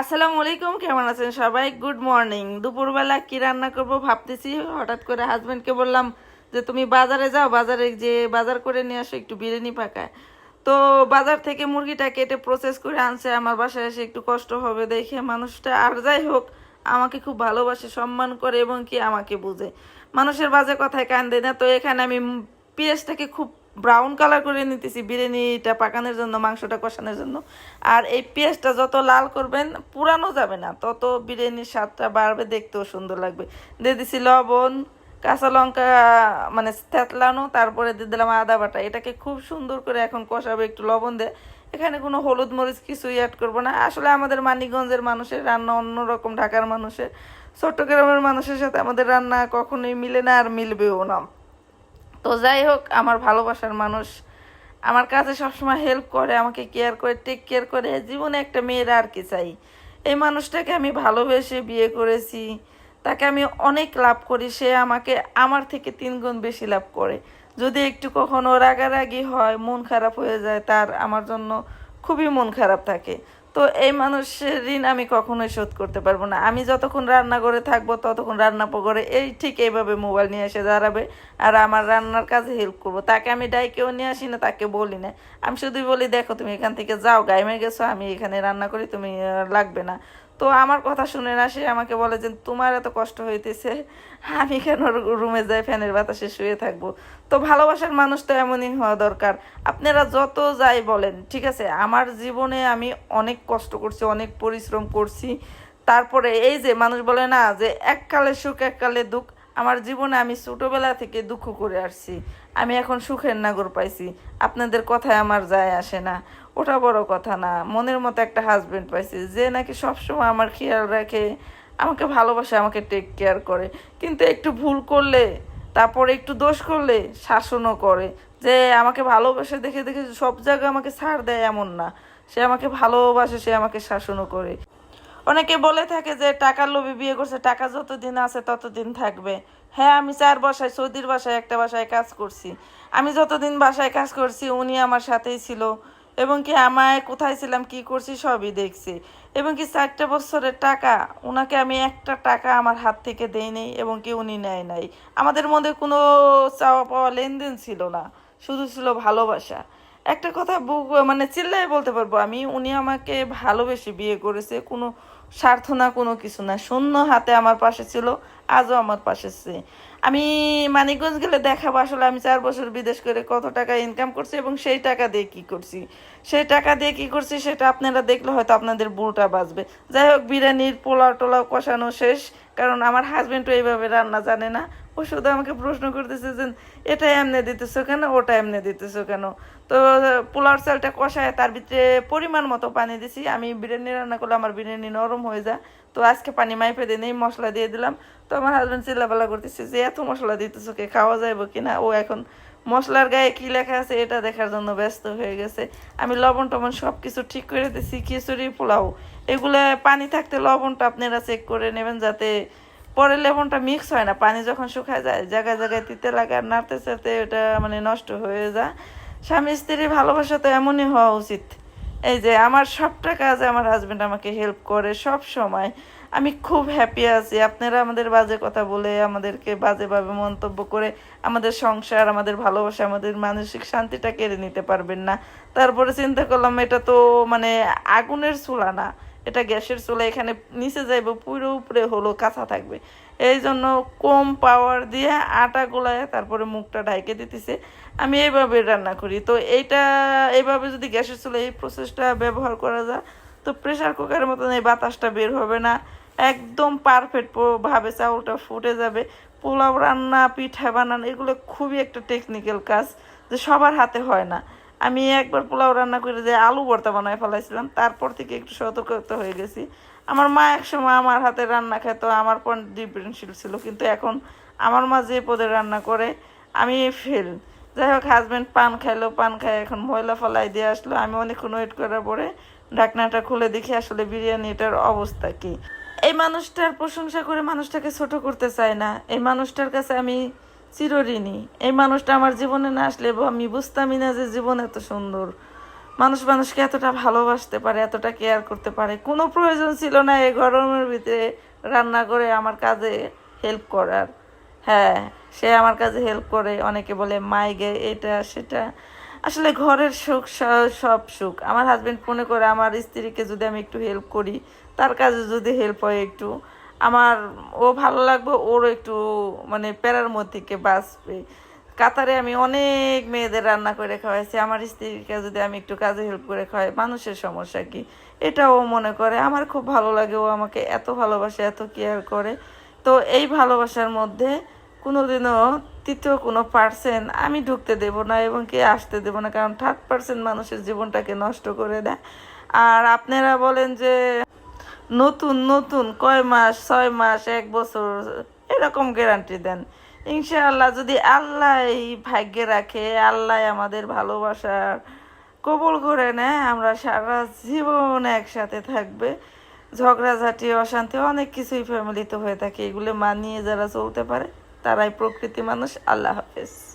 আসসালামু আলাইকুম, কেমন আছেন সবাই? গুড মর্নিং দুপুরবেলা কি রান্না করব ভাবতেছি, হঠাৎ করে হাজবেন্ডকে বললাম যে, তুমি বাজারে যাও, বাজারে যে বাজার করে নিয়ে আসো, একটু বিরিয়ানি পাকায়। তো বাজার থেকে মুরগিটা কেটে প্রসেস করে আনছে, আমার বাসায় এসে একটু কষ্ট হবে দেখে মানুষটা, আর যাই হোক, আমাকে খুব ভালোবাসে, সম্মান করে এবং কি আমাকে বুঝে। মানুষের বাজে কথায় কান দেয় না, তো এখানে আমি পেঁয়াজটাকে খুব ব্রাউন কালার করে নিতেছি, বিরিয়ানিটা পাকানোর জন্য, মাংসটা কষানোর জন্য। আর এই পেঁয়াজটা যত লাল করবেন, পুরানো যাবে না, তত বিরিয়ানির স্বাদটা বাড়বে, দেখতেও সুন্দর লাগবে। দিয়ে দিছি লবণ, কাঁচা লঙ্কা মানে থেতলানো, তারপরে দিয়ে দিলাম আদা বাটা। এটাকে খুব সুন্দর করে এখন কষাবে, একটু লবণ দিয়ে। এখানে কোনো হলুদ মরিচ কিছুই অ্যাড করব না। আসলে আমাদের মানিকগঞ্জের মানুষের রান্না অন্যরকম, ঢাকার মানুষের, চট্টগ্রামের মানুষের সাথে আমাদের রান্না কখনোই মিলে না আর মিলবেও না। তো যাই হোক, আমার ভালোবাসার মানুষ। আমার কাছে সবসময় হেল্প করে, আমাকে কেয়ার করে টেক কেয়ার করে। জীবনে একটা মেয়ের আর কি চাই। এই মানুষটাকে আমি ভালোবেসে বিয়ে করেছি। তাকে আমি অনেক লাভ করি। সে আমাকে আমার থেকে তিন গুণ বেশি লাভ করে। যদি একটু কখনো রাগারাগি হয়, মন খারাপ হয়ে যায়, তার আমার জন্য খুবই মন খারাপ থাকে। তো এই মানুষের ঋণ আমি কখনোই শোধ করতে পারব না। আমি যতক্ষণ রান্না করে থাকব, ততক্ষণ রান্না করে এই ঠিক এইভাবে মোবাইল নিয়ে এসে দাঁড়াবে আর আমার রান্নার কাজে হেল্প করব। তাকে আমি ডাইকেও নিয়ে আসি না তাকে বলি না। আমি শুধুই বলি, দেখো, তুমি এখান থেকে যাও গাইমে গেছো, আমি এখানে রান্না করি, তুমি লাগবে না। তো আমার কথা শুনে না, সে আমাকে বলে যে, তোমার এত কষ্ট হইতেছে, আমি কেন রুমে যাই, ফ্যানের বাতাসে শুয়ে থাকব? তো ভালোবাসার মানুষ তো এমনই হওয়া দরকার। আপনারা যত যাই বলেন, ঠিক আছে? আমার জীবনে আমি অনেক কষ্ট করছি, অনেক পরিশ্রম করছি। তারপরে এই যে, মানুষ বলে না যে, এককালে সুখ, এককালে দুঃখ। আমার জীবনে আমি ছোটোবেলা থেকে দুঃখ করে আসছি। আমি এখন সুখের নাগর পাইছি। আপনাদের কথায় আমার যায় আসে না। ওটা বড় কথা না। মনের মতো একটা হাজবেন্ড পাইছি যে নাকি সবসময় আমার খেয়াল রাখে, আমাকে ভালোবাসে, আমাকে টেক কেয়ার করে। কিন্তু একটু ভুল করলে, তারপরে একটু দোষ করলে শাসনও করে। যে আমাকে ভালোবাসে দেখে দেখে সব জায়গায় আমাকে ছাড় দেয় এমন না। সে আমাকে ভালোবাসে, সে আমাকে শাসনও করে। অনেকে বলে থাকে যে টাকার লোভে বিয়ে করছে, টাকা যতদিন আছে ততদিন থাকবে। হ্যাঁ আমি চার বাসায়, সৌদির বাসায়, একটা বাসায় কাজ করছি। আমি যতদিন বাসায় কাজ করছি, উনি আমার সাথেই ছিল। এবং কি আমায়, কোথায় ছিলাম, কি করছি, সবই দেখছি। এবং কি চারটে বছরের টাকা ওনাকে আমি একটা টাকা আমার হাত থেকে দেই নেই এবং কি উনি নেয় নাই। আমাদের মধ্যে কোনো চাওয়া পাওয়া লেনদেন ছিল না। শুধু ছিল ভালোবাসা। একটা কথা মানে চিল্লাই বলতে পারব, আমি, উনি আমাকে ভালোবেসে বিয়ে করেছে, কোনো স্বার্থ না, কোনো কিছু না। শূন্য হাতে আমার পাশে ছিল, আজও আমার পাশে আমি মানিকগঞ্জ গেলে দেখাবো, আসলে আমি চার বছর বিদেশ করে কত টাকা ইনকাম করছি এবং সেই টাকা দিয়ে কি করছি। সেই টাকা দিয়ে কি করছি সেটা আপনারা দেখলে হয়তো আপনাদের বুলটা বাজবে। যাই হোক, বিরিয়ানির পোলাও টোলাও কষানো শেষ, কারণ আমার হাজবেন্ডও এইভাবে রান্না জানে না। ও শুধু আমাকে প্রশ্ন করতেছে যে, এটা এমনি দিতেছো কেন? ওটা এমনি দিতেছো কেন? তো পোলাওর চালটা কষায় তার ভিতরে পরিমাণ মতো পানি দিছি। আমি বিরিয়ানি রান্না করলে আমার বিরিয়ানি নরম হয়ে যায়। তো আজকে পানি মাইপে দিয়ে নেই, মশলা দিয়ে দিলাম। তো আমার হাজবেন্ড চিল্লাপাল্লা করতেছে যে, এত মশলা দিতেছো কে? খাওয়া যাইব কিনা? ও এখন মশলার গায়ে কি লেখা আছে এটা দেখার জন্য ব্যস্ত হয়ে গেছে। আমি লবণ টবণ সব কিছু ঠিক করে দিছি, খিচুড়ি, পোলাও। এগুলো পানি থাকতে লবণটা আপনারা চেক করে নেবেন যাতে পরে লেবনটা মিক্স হয় না। পানি যখন শুকায় যায়, জায়গায় জায়গায় তিতে লাগে আর নাড়তে চাড়তে এটা মানে নষ্ট হয়ে যায়। স্বামী স্ত্রীর ভালোবাসা তো এমনই হওয়া উচিত। এই যে আমার সবটা কাজে আমার হাজবেন্ড আমাকে হেল্প করে সব সময়। আমি খুব হ্যাপি আছি। আপনারা আমাদের বাজে কথা বলে, আমাদেরকে বাজেভাবে মন্তব্য করে আমাদের সংসার, আমাদের ভালোবাসা, আমাদের মানসিক শান্তিটা কেড়ে নিতে পারবেন না। তারপরে চিন্তা করলাম, এটা তো মানে আগুনের চুলা না, এটা গ্যাসের চুলা, এখানে নিচে যাইব, পুরো উপরে হলো, কাঁচা থাকবে। এই জন্য কম পাওয়ার দিয়ে আটা গোলায় তারপরে মুখটা ঢাইকে দিতেছে। আমি এইভাবে রান্না করি। তো এইটা এইভাবে যদি গ্যাসের চুলা এই প্রসেসটা ব্যবহার করা যায়, তো প্রেসার কুকারের মতন এই বাতাসটা বের হবে না। একদম পারফেক্ট ভাবে চাউলটা ফুটে যাবে। পোলাও রান্না, পিঠা বানানো, এগুলো খুবই একটা টেকনিক্যাল কাজ যে সবার হাতে হয় না। আমি একবার পোলাও রান্না করে যে আলু ভর্তা বানায় ফেলাইছিলাম, তারপর থেকে একটু সতর্কতা হয়ে গেছি। আমার মা একসময় আমার হাতে রান্না খেত আমার পর ডিফারেন্সিয়াল ছিল, কিন্তু এখন আমার মা যে পদে রান্না করে, আমি ফেল যাই হোক হাজব্যান্ড পান খাইলো, পান খাই এখন ময়লা ফলাই দিয়ে আসলো। আমি অনেকক্ষণ ওয়েট করার পরে ঢাকনাটা খুলে দেখি আসলে বিরিয়ানিটার অবস্থা কি। এই মানুষটার প্রশংসা করে মানুষটাকে ছোট করতে চাই না। এই মানুষটার কাছে আমি চিরঋণী। এই মানুষটা আমার জীবনে না আসলে আমি বুঝতামই না যে জীবন এত সুন্দর। মানুষ মানুষকে এতটা ভালোবাসতে পারে, এতটা কেয়ার করতে পারে। কোনো প্রয়োজন ছিল না এই গরমের ভিতরে রান্না করে আমার কাজে হেল্প করার। হ্যাঁ সে আমার কাছে হেল্প করে। অনেকে বলে মাইগে এটা, সেটা। আসলে ঘরের সুখ সব সুখ। আমার হাজব্যান্ড মনে করে আমার স্ত্রীকে যদি আমি একটু হেল্প করি, তার কাজে যদি হেল্প হয় একটু, আমার ও ভালো লাগবে ওরও একটু মানে প্যারার মধ্যে বাঁচবে। কাতারে আমি অনেক মেয়েদের রান্না করে খাওয়াইছি। আমার স্ত্রীকে যদি আমি একটু কাজে হেল্প করে খাওয়াই, মানুষের সমস্যা কি? এটাও মনে করে। আমার খুব ভালো লাগে, ও আমাকে এত ভালোবাসে, এত কেয়ার করে। তো এই ভালোবাসার মধ্যে কোনোদিনও তৃতীয় কোনো পার্সেন্ট আমি ঢুকতে দেব না এবং কে আসতে দেব না, কারণ থার্ড পার্সেন্ট মানুষের জীবনটাকে নষ্ট করে দেয়। আর আপনারা বলেন যে নতুন নতুন কয় মাস, ছয় মাস, এক বছর, এরকম গ্যারান্টি দেন। ইনশাআল্লাহ যদি আল্লাহ ভাগ্যে রাখে, আল্লাহ আমাদের ভালোবাসার কবল করে নেয়, আমরা সারা জীবন একসাথে থাকবে। ঝগড়াঝাটি, অশান্তি, অনেক কিছুই ফ্যামিলিতে হয়ে থাকে, এগুলো মানিয়ে যারা চলতে পারে। তারাই প্রকৃতি মানুষ। আল্লাহ হাফেজ।